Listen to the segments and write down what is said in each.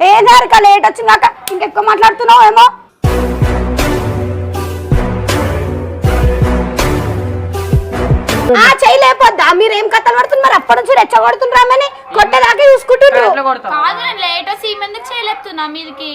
ఏ దారికా late వచ్చిందాక ఇంకెక్కువ మాట్లాడుతున్నావు ఏమో? ఆ చెయ్యి లేపొద్దా మీరు ఏం కథలు పడుతున్నారు? అప్పటి నుంచి రెచ్చగొడుతుండ్రామని కొట్టేదాకా కొడతావు కాదు నేను లేట్ వచ్చి ఈ మందికి చేయలేపుతున్నా మీదికి.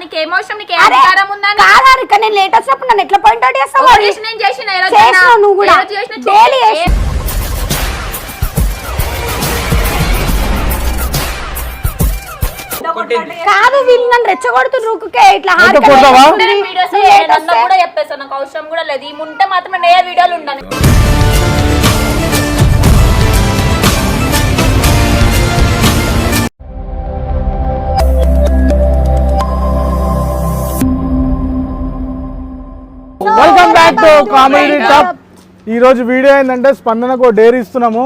నీకు ఏమవసరం నీకు అధికారం ఉందని కాదారిక నేను లేట్ వచ్చినప్పుడు నన్ను ఎట్లా పాయింట్ అవుట్ చేస్తావు నేను చేసిన? నువ్వు కూడా. ఏ కాదు వీళ్ళు నన్ను రెచ్చగొడుతుండ్రు ఊరికే. ఇట్లా కొడతావా? వస్తుంది. వీడియోస్ ఏదన్నా కూడా చెప్పేసాను నాకు అవసరం కూడా లేదు. ఈ ఉంటే మాత్రం నేను ఏ వీడియోలు ఉండను. Welcome back to comedy top ఈ రోజు వీడియో ఏంటంటే స్పందనకు డేర్ ఇస్తున్నాము.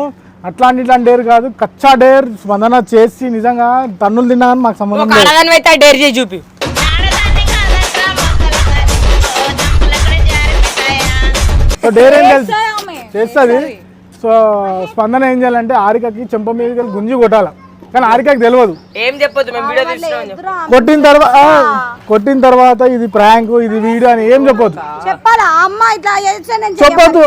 అట్లాంటి ఇట్లాంటి డేర్ కాదు. కచ్చా డేర్ స్పందన చేసి నిజంగా తన్నులు తిన్నా కానీ మాకు సంబంధం ఒక లేదు. అయితే డేర్ చేసి చూపి. సో డేర్ ఏం తెలుసు చేస్తుంది. సో స్పందన ఏం చేయాలంటే ఆరికకి చెంప మీదకి వెళ్ళి గుంజి కొట్టాల. కానీ ఆరికకి తెలియదు ఏం చెప్పొద్దు మేము వీడియో చెప్పు. కొట్టిన తర్వాత కొట్టిన తర్వాత ఇది ప్రాంక్ ఇది వీడియో అని ఏం చెప్పొద్దు. చెప్పాలా? అమ్మ ఇట్లా చేస్తే నేను చెప్పొద్దు.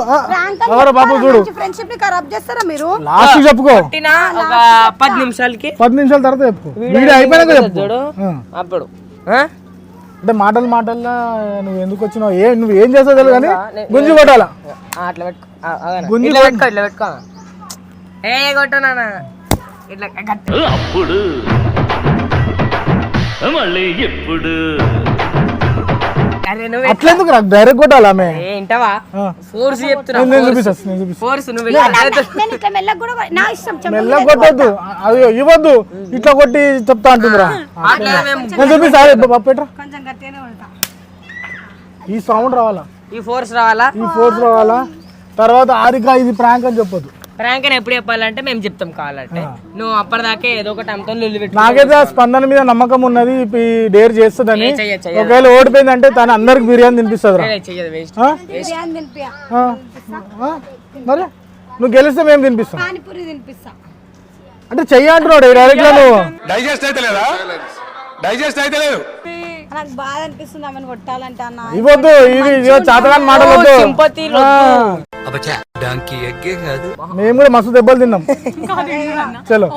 ఎవరో బాబు చూడు. ఫ్రెండ్షిప్ని ఖరాబ్ చేస్తారా మీరు? లాస్ట్ చెప్పుకో. కొట్టిన ఒక పది నిమిషాలకి పది నిమిషాల తర్వాత చెప్పుకో. వీడియో అయిపోయినాక చెప్పు చూడు. అప్పుడు? అంటే మాటలు మాటల్లో నువ్వు ఎందుకు వచ్చినావు? ఏ నువ్వు ఏం చేస్తావు తెలియదు కానీ గుంజి కొట్టాలా? అట్లా పెట్టుకో. గుంజి. పెట్టుకో ఇట్లా పెట్టుకో. ఏ కొట్టనా ఇట్లా అప్పుడు. మళ్ళీ ఎప్పుడు? అరే నువ్వు అట్లా ఎందుకు నాకు డైరెక్ట్ కొట్టాలా ఆమె? ఏ ఇంటవా ఆ. ఫోర్స్ చెప్తున్నా నేను నేను చూపిస్తాను నేను చూపిస్తాను ఫోర్స్ నువ్వు నా- వెళ్ళి- నా- నేను ఇట్లా మెల్లగా కూడా కొ- నా ఇష్టం చెప్పు. మెల్ల కొట్టొద్దు. అది ఇవ్వద్దు. ఇట్లా కొట్టి చెప్తా అంటుందిరా. నేను బాబు కొంచెం గట్టిగానే. ఈ సౌండ్ రావాలా? ఈ ఫోర్స్ రావాలా? ఈ ఫోర్స్ రావాలా? తర్వాత ఆరిక ఇది ప్రాంక్ అని చెప్పొద్దు. ప్రాంక్ అని ఎప్పుడు చెప్పాలంటే మేము చెప్తాం కావాలంటే నువ్వు అప్పటిదాకే ఏదో ఒకటి అమ్మతో లొల్లి నాకైతే ఆ స్పందన మీద నమ్మకం ఉన్నది ఈ డేర్ చేస్తుందని. ఒకవేళ ఓడిపోయిందంటే తను అందరికి బిర్యానీ తినిపిస్తుంది రా చెయ్యదు వేస్ట్ బిర్యానీ తినిపియా మరి? నువ్వు గెలిస్తే మేము తినిపిస్తాం. అంటే చెయ్యి అంటున్నాడు డైరెక్ట్గా నువ్వు. డైజెస్ట్ అయితే లేదా? డైజెస్ట్ అయితే లేదు. నాకు బాధ అనిపిస్తుంది ఆమెను కొట్టాలంటే అన్న. ఇవ్వద్దు ఇది ఇదిగో చాతగాని మాటలు వద్దు. సింపతి ఆ, అబ్బా డాంకీ ఎగ్గే కాదు. మేము కూడా మస్తు దెబ్బలు తిన్నాం. చలో.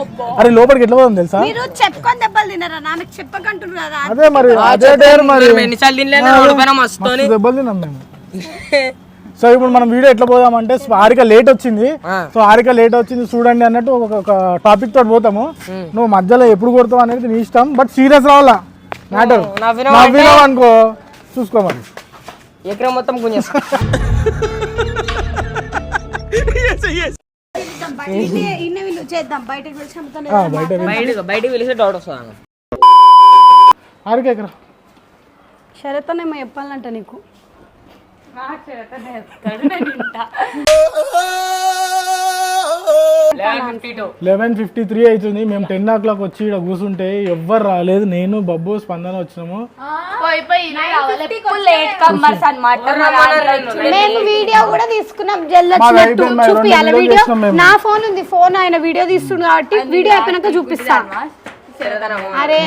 అరే లోపలికి ఎట్లా పోదాం తెలుసా? మీరు చెప్పుకొని దెబ్బలు తిన్నారా నాకు చెప్పకంటున్నారు కదా. అదే మరి అదే డేర్ మరి. ఎన్నిసార్లు తినలేను ఓడిపోయినా మస్తోని మస్తు దెబ్బలు తిన్నాం మేము. సో ఇప్పుడు మనం వీడియో ఎట్లా పోదామంటే హారిక లేట్ వచ్చింది. సో హారిక లేట్ వచ్చింది చూడండి అన్నట్టు ఒక టాపిక్ తోటి పోతాము. నువ్వు మధ్యలో ఎప్పుడు కొడతావు అనేది నీ ఇష్టం బట్ సీరియస్ రావాలా? మ్యాటర్. నవ్వినావు అనుకో? చూసుకో మరి. ఎకరం మొత్తం గుంజేస్తా. చేద్దాం పిలిచి బయట బయట బయటికి పిలిస్తే డౌట్ వస్తుంది హారిక ఎక్కడ? షరతనేమో చెప్పాలంట నీకు. లెవెన్ ఫిఫ్టీ త్రీ అవుతుంది. మేము టెన్ ఓ క్లాక్ వచ్చి ఇక్కడ కూర్చుంటే ఎవ్వరు రాలేదు. నేను బబ్బు స్పందన వచ్చినాము. మేము వీడియో కూడా తీసుకున్నాం. చూపియాలి. వీడియో. నా ఫోన్ ఉంది. ఫోన్ ఆయన వీడియో తీస్తుండు కాబట్టి వీడియో అయిపోయినాక చూపిస్తా. అరే?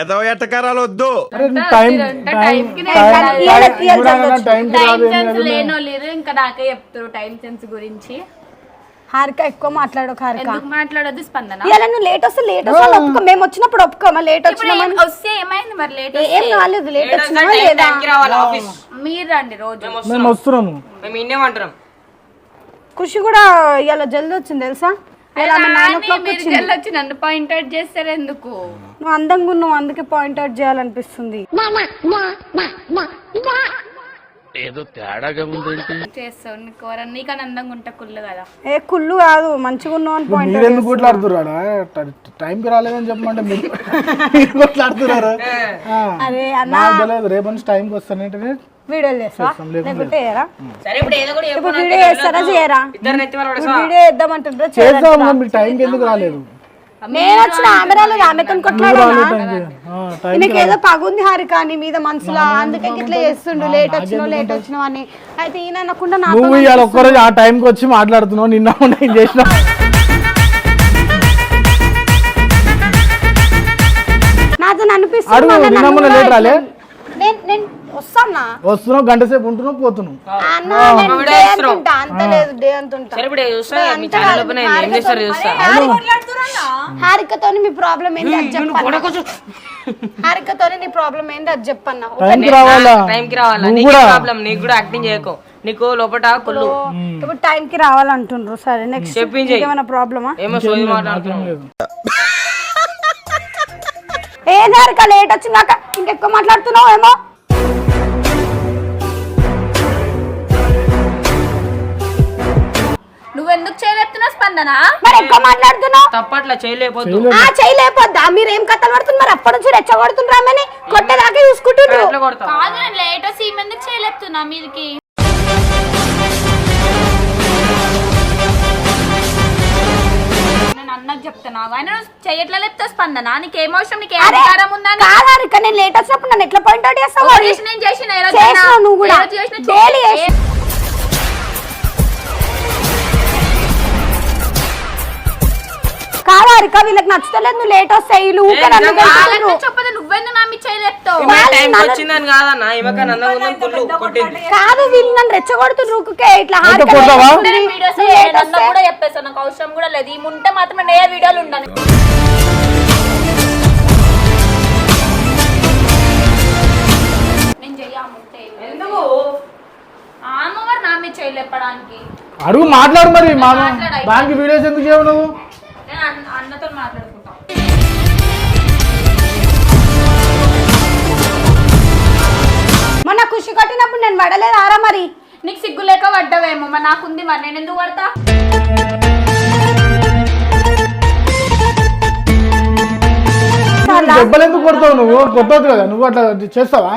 ఎదవ ఎట్టకారాలు వద్దు. ఇంకా నాకే చెప్తారు టైం సెన్స్ గురించి హారిక ఎక్కువ మాట్లాడక హారిక. ఎందుకు మాట్లాడొద్దు స్పందన? ఇలా నువ్వు లేట్ వస్తే లేట్ వస్తే ఒప్పుకో. మేము వచ్చినప్పుడు ఒప్పుకోమా? లేట్ వచ్చినామని వస్తే ఏమైంది మరి లేట్ ఏం లేట్ వచ్చినా లేదా? మీరు రండి రోజు. మేము వస్తున్నాము. మేము ఇన్నేమంటున్నాం? ఖుషి కూడా ఇలా జల్దీ వచ్చింది తెలుసా? ఇలా ఆమె నైన్ ఓ క్లాక్ మీరు వచ్చింది. జల్లొచ్చి నన్ను పాయింట్ అవుట్ చేస్తారు ఎందుకు? నువ్వు అందంగా ఉన్నావు అందుకే పాయింట్ అవుట్ చేయాలనిపిస్తుంది. చేస్తావు నీకు ఎవరన్నా నీకన్నా అందంగా ఉంటా కుళ్ళు కదా. ఏ కుళ్ళు కాదు మంచిగా ఉన్నావు అని పాయింట్ టైంకి రాలేదని చెప్పమంటే మీరు కొట్లాడుతున్నారు? అరే అన్న. నాకు తెలియదు రేపు నుంచి టైంకి వస్తానంటే వీడియోలు చేస్తా? లేకుంటే చేయరా? ఇప్పుడు వీడియో చేస్తారా చేయరా? వీడియో చేద్దాం ఎందుకు రాలేదు? నేను వచ్చిన ఆమె రాలేదు ఆమెతో కొట్లాడానా ఏదో పగుంది హారిక నీ మీద మనసులో అందుకే ఇట్లా చేస్తుండు లేట్ వచ్చినావు లేట్ వచ్చినావు అని. అయితే ఈయన అనకుండా నువ్వు ఇవాళ ఒక్కరోజు ఆ టైంకి వచ్చి మాట్లాడుతున్నావు నిన్న మొన్న ఏం చేసినావు? నాతో అడుగు, అనిపిస్తుంది మళ్ళీ నిన్న నన్ను మొన్న కూడా లేట్ రాలే? నేను నేను వస్తానా? వస్తున్నావు గంట సేపు ఉంటున్నావు పోతున్నావు. అంత లేదు డే హారికతో మీ ప్రాబ్లం అది హారికతో నీ ప్రాబ్లం ఏంటి అది చెప్పన్న? టైంకి రావాలా? టైంకి రావాలా? నీకు కూడా. ప్రాబ్లం? నీకు కూడా యాక్టింగ్ చేయకు. నీకు లోపల కుళ్ళు. ఇప్పుడు టైం కి రావాలంటుండ్రు. సరే నెక్స్ట్ చెప్పించేయ్. ఏమైనా ప్రాబ్లమా? ఏమో సోది మాట్లాడుతున్నావు. లేదు. ఏ లేట్ వచ్చిందాక ఇంకెక్కువ మాట్లాడుతున్నావు ఏమో? నువ్వెందుకు చేయలేపుతున్నావు స్పందన? మరి ఎక్కువ మాట్లాడుతున్నావు? తప్పట్లా చేయలేకపోతు. ఆ చేయలేకపోద్దా? మీరు ఏం కథలు పడుతుంది మరి అప్పటి నుంచి రెచ్చగొడుతుండ్రామని కొట్టేదాకా చూసుకుంటుండ్రు ఎట్లా కొడతావు కాదు నేను లేట్ వచ్చి ఈమెందుకు చేయలేపుతున్నా మీదికి? నేను అన్నకు చెప్తున్నా. ఆయన నువ్వు చెయ్యట్లే లేపుతావు స్పందన? నీకు ఏం అవసరం నీకు ఏం అరే అధికారం ఉందని కాదు హారిక నేను లేట్ వచ్చినప్పుడు నన్ను ఎట్లా పాయింట్ అవుట్ చేస్తావు? నేను చేసిన ఏ రోజు చేసినావు నువ్వు కూడా. ఏ రోజు చేసిన డైలీ కాదు హారిక వీళ్ళకి నచ్చుతలేదు నువ్వు లేట్ వస్తాయి వీళ్ళు ఊరికే నన్ను చెప్పదు చేయలేపుతావు ఈమె వచ్చిందని కాదన్న ఈమెక నందం ఉందని కుళ్ళు కొట్టింది. కాదు వీళ్ళు నన్ను రెచ్చగొడుతుండ్రు ఊరికే ఇట్లా కొడతావా? నేను వీడియోస్ నువ్వు లేట్ అన్న వస్తే- కూడా చెప్పేస్తాను నాకు అవసరం కూడా లేదు. ఈ ఉంటే వీడియోలు ఉండను. నేను నా మీద చేయలేపడానికి. అడుగు మాట్లాడు మరి మా మాట్లాడు అయితే. దానికి వీడియోస్ ఎందుకు చేయవు నువ్వు? నేను అన్న- అన్నతో మాట్లాడుకుంటా. మొన్న ఖుషి కొట్టినప్పుడు నేను పడలేదు ఆరా మరి? నీకు సిగ్గు లేక పడ్డావేమో మరి నాకుంది మరి. నేను ఎందుకు పడతా? దెబ్బలు ఎందుకు కొడతావు నువ్వు? కొట్టవద్దు కదా. నువ్వు అట్లా చేస్తావా?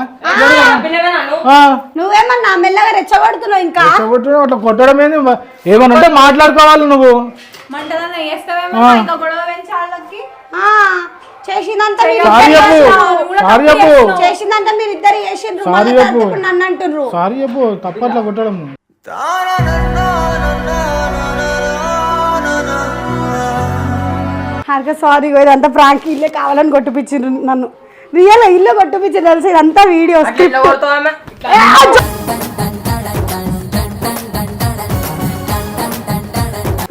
నువ్వేమన్నా మెల్లగా రెచ్చగొడుతున్నావు ఇంకా? కొట్టడం అట్లా కొట్టడం ఏంది? ఏమన్నా ఉంటే మాట్లాడుకోవాలి నువ్వు. చేసిందంతా చేసిందంతా మీరు ఇద్దరు చేసిండ్రు. నన్ను అంటుండ్రు. సారీ చెప్పు. తప్పట్లా కొట్టడం. హారిక సారీ ఇదంతా ప్రాంక్ ఇల్లే కావాలని కొట్టిపించిండ్రు నన్ను. రియల్ ఇల్లు కొట్టిపించి తెలుసు? ఇదంతా వీడియో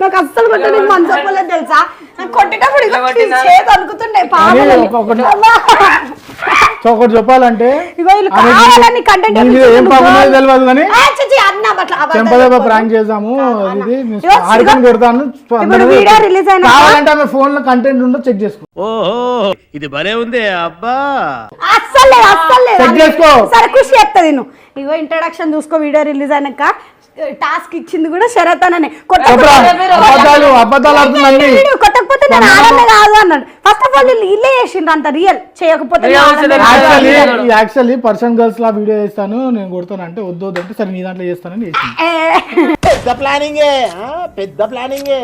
నాకు అస్సలు కొట్టడానికి మనసు ఒప్పలేదు తెలుసా? నాకు కొట్టేటప్పుడు? చేతి అనుకుతుండే పాపం సో ఒకటి చెప్పాలంటే ఏం పాపం తెలియదు కానీ చెంపదెబ్బ. ప్రాంక్ చేసాము ఇది. ఆడికని కొడతాను ఇప్పుడు వీడియో రిలీజ్ అయినా కావాలంటే ఆమె ఫోన్లో కంటెంట్ ఉందో చెక్ చేసుకో. ఓహో ఇది భలే ఉంది అబ్బా. అస్సలు అస్సలు చెక్ చేసుకో. సరే ఖుషి నువ్వు ఇగో ఇంట్రడక్షన్ చూసుకో వీడియో రిలీజ్ అయినాక. టాస్క్ ఇచ్చింది కూడా శరత్ అనే అబద్ధాలు అబద్ధాలు కొట్టకపోతే నేను ఆడమే కాదు అన్నాడు. ఫస్ట్ ఆఫ్ ఆల్ వీళ్ళు ఇల్లే చేసిండ్రు అంత రియల్ చేయకపోతే. యాక్చువల్లీ యాక్చువల్లీ పర్సన్ గర్ల్స్ లా వీడియో చేస్తాను నేను కొడతాను అంటే వద్దు వద్దు అంటే సరే నీ దాంట్లో చేస్తానని పెద్ద ప్లానింగే పెద్ద ప్లానింగే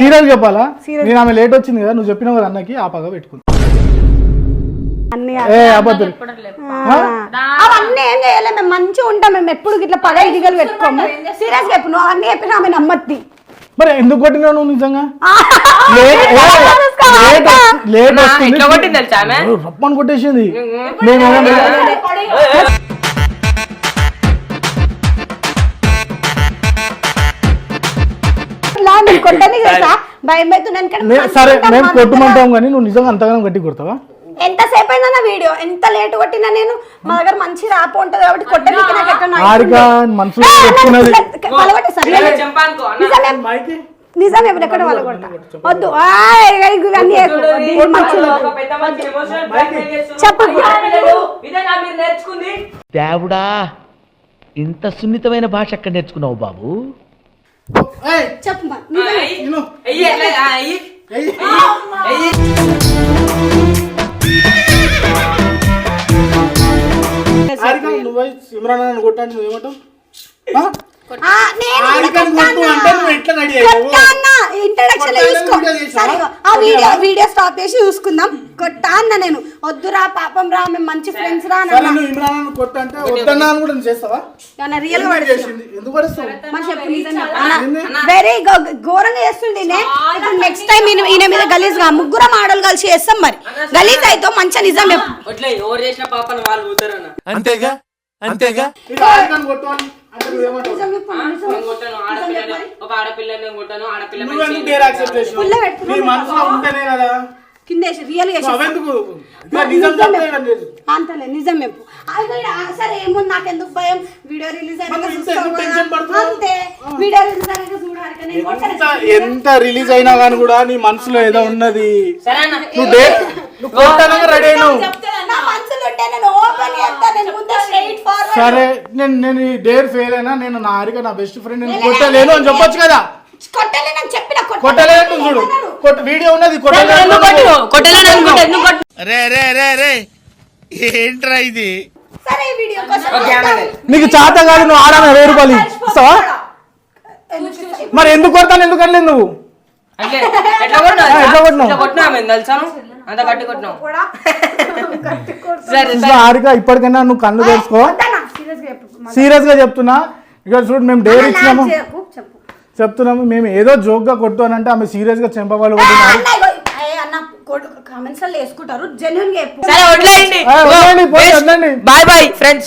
సీరియల్ చెప్పాలా? నేను ఆమె లేట్ వచ్చింది కదా నువ్వు చెప్పినావు కదా అన్నకి ఆ పగ పెట్టుకుంది. అన్ని అబద్ధం. ఆ, అవన్నీ ఏం చేయాలి? మేము మంచిగా ఉంటాం. మేము ఎప్పుడు ఇట్లా పగ దిగలు పెట్టుకోము. సీరియస్ చెప్పు. నువ్వు అవన్నీ చెప్పిన ఆమె నమ్మద్ది. మరి ఎందుకు కొట్టినావు నువ్వు నిజంగా? లేట్ వస్తుంది రప్పని కొట్టేసింది? నేను సరే. మేము కొట్టుమంటాం కానీ నువ్వు నిజంగా అంతగానం గట్టి కొడతావా? ఎంతసేపు అయిందన్న వీడియో ఎంత లేట్ కొట్టినా నేను మా దగ్గర మంచి రాప ఉంటది కాబట్టి కొట్టడానికి నాకు ఎట్లా నాకు. మనసులో ఏ. నిజమే. ఎక్కడ వాళ్ళు కొడతా వద్దు ఆ, ఇక ఇవన్నీ ఎక్కువ. వద్దు, ఇది మంచిది. చెప్పు. అయ్యా పిల్లలు, ఇదేనా మీరు నేర్చుకుంది దేవుడా ఇంత సున్నితమైన భాష ఎక్కడ నేర్చుకున్నావు బాబు చెప్పు మా. అయ్యి, అయ్యి, ఎట్లా? ఆ, అయ్యి. అయ్యి. హారిక నువ్వు పోయి ఇమ్రాన్ అని కొట్టాను నువ్వు వీడియో స్టాప్ చేసి చూసుకుందాం. కొట్టా అన్న నేను. వద్దురా పాపం రా మేము మంచి ఫ్రెండ్స్ రా రియల్. వెరీ ఘోరంగా చేస్తుండే నెక్స్ట్ టైం ఈయన ఈయన మీద గలీజ్గా ముగ్గురం ఆడలు కలిసి చేస్తాం మరి. గలీజ్ అయితే మంచిగా నిజం అంతేగా? అంతేగా? ఒక ఆడపిల్లని కొట్టాను ఆడపిల్ల కదా. రియల్. అంతలే నిజం చెప్పు. సరే ఏముంది? నాకు ఎందుకు భయం వీడియో రిలీజ్? అంతే. వీడియో రిలీజ్ చూడాలి. ఎంత రిలీజ్ అయినా కానీ కూడా నీ మనసులో ఏదో ఉన్నది. నువ్వు రెడీ అయినావు. సరే నేను నేను ఈ డేర్ ఫెయిల్ అయినా నేను నా హారిక నా బెస్ట్ ఫ్రెండ్ నేను కొట్టలేను అని చెప్పొచ్చు కదా. కొట్టలేనని చెప్పిన కొట్టలేదు చూడు. కొట్ట వీడియో ఉన్నది? కొట్టలేను రే రే రే రే. ఏంట్రా ఇది? సరే ఈ వీడియో కోసం ఓకే ఆమె నీకు చేత కాదు నువ్వు ఆడాను వెయ్యి రూపాయలు ఇస్తావా? మరి ఎందుకు కొడతాను ఎందుకు అనలేదు నువ్వు? ఎట్లా కొట్టినావు? అంత కూడా. సరే హారిక ఇప్పటికైనా నువ్వు కళ్ళు తెరుచుకో. చెప్పు. సీరియస్గా చెప్తున్నా. ఇక చూడు మేము డేర్ ఇచ్చినాము. చెప్తున్నాము మేము ఏదో జోక్గా కొట్టు అని అంటే ఆమె సీరియస్గా చెంపవాళ్ళు కామెంట్స్ వేసుకుంటారు. జెన్యున్గా. Bye boy friends